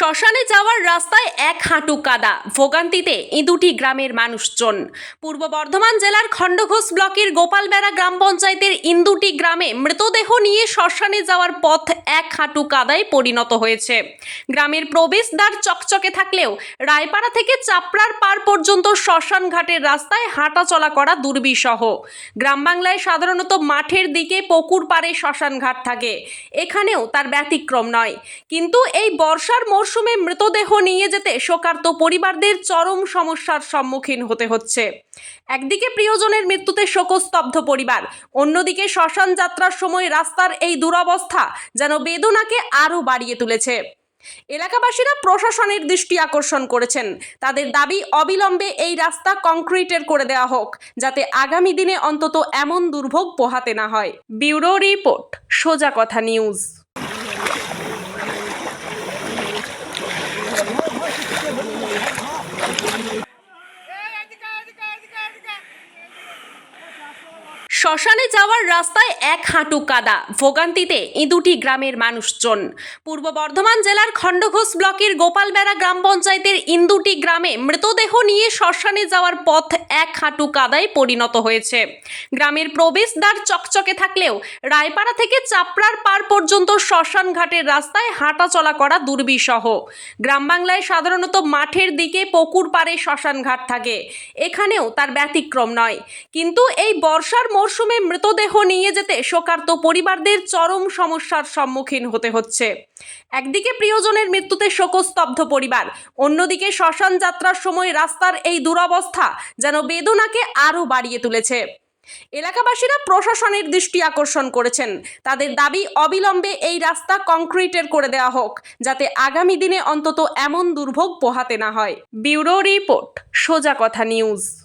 শ্মশানে যাওয়ার রাস্তায় এক হাঁটু কাদা। ভোগান্তিতে ইঁদুটি গ্রামের মানুষজন। পূর্ব বর্ধমান জেলার খণ্ডঘোষ ব্লকের গোপালবেড়া গ্রাম পঞ্চায়েতের ইন্দুটি গ্রামে মৃতদেহ নিয়ে শ্মশানে যাওয়ার পথ এক হাঁটু কাদায় পরিণত হয়েছে। গ্রামের প্রবেশদ্বার চকচকে থাকলেও রায়পাড়া থেকে চাপড়ার পার পর্যন্ত শ্মশান ঘাটের রাস্তায় হাঁটা চলা করা দুর্বিষহ। গ্রাম বাংলায় সাধারণত মাঠের দিকে পুকুর পাড়ে শ্মশান ঘাট থাকে। এখানেও তার ব্যতিক্রম নয়। কিন্তু এই বর্ষার মরশুমে মৃতদেহ নিয়ে যেতে শোকার্ত পরিবারদের চরম সমস্যার সম্মুখীন হতে হচ্ছে। একদিকে প্রিয়জনের মৃত্যুতে শোকস্তব্ধ পরিবার, অন্যদিকে শ্মশান যাত্রার সময় রাস্তার এই দুরবস্থা যেন বেদনাকে আরও বাড়িয়ে তুলেছে। এলাকাবাসীরা প্রশাসনের দৃষ্টি আকর্ষণ করেছেন। তাদের দাবি অবিলম্বে এই রাস্তা কংক্রিটের করে দেওয়া হোক, যাতে আগামী দিনে অন্তত এমন দুর্ভোগ পোহাতে না হয়। ব্যুরো রিপোর্ট, সোজা কথা নিউজ। শ্মশানে যাওয়ার রাস্তায় এক হাঁটু কাদা। ভোগান্তিতে ইঁদুটি গ্রামের মানুষজন। পূর্ব বর্ধমান জেলার খণ্ডঘোষ ব্লকের গোপালবেড়া গ্রাম পঞ্চায়েতের ইন্দুটি গ্রামে মৃতদেহ নিয়ে শ্মশানে যাওয়ার পথ এক হাঁটু কাদায় পরিণত হয়েছে। গ্রামের প্রবেশদ্বার চকচকে থাকলেও রায়পাড়া থেকে চাপড়ার পার পর্যন্ত শ্মশান ঘাটের রাস্তায় হাঁটা চলা করা দুর্বিষহ। গ্রাম বাংলায় সাধারণত মাঠের দিকে পুকুর পাড়ে শ্মশান ঘাট থাকে। এখানেও তার ব্যতিক্রম নয়। কিন্তু এই বর্ষার মরশুমে মৃতদেহ নিয়ে যেতে শোকার্ত পরিবারদের চরম সমস্যার সম্মুখীন হতে হচ্ছে। একদিকে প্রিয়জনের মৃত্যুতে শোকস্তব্ধ পরিবার, অন্যদিকে শ্মশান যাত্রার সময় রাস্তার এই দুরবস্থা যেন বেদনাকে আরও বাড়িয়ে তুলেছে। এলাকাবাসীরা প্রশাসনের দৃষ্টি আকর্ষণ করেছেন। তাদের দাবি অবিলম্বে এই রাস্তা কংক্রিটের করে দেওয়া হোক, যাতে আগামী দিনে অন্তত এমন দুর্ভোগ পোহাতে না হয়। ব্যুরো রিপোর্ট, সোজা কথা নিউজ।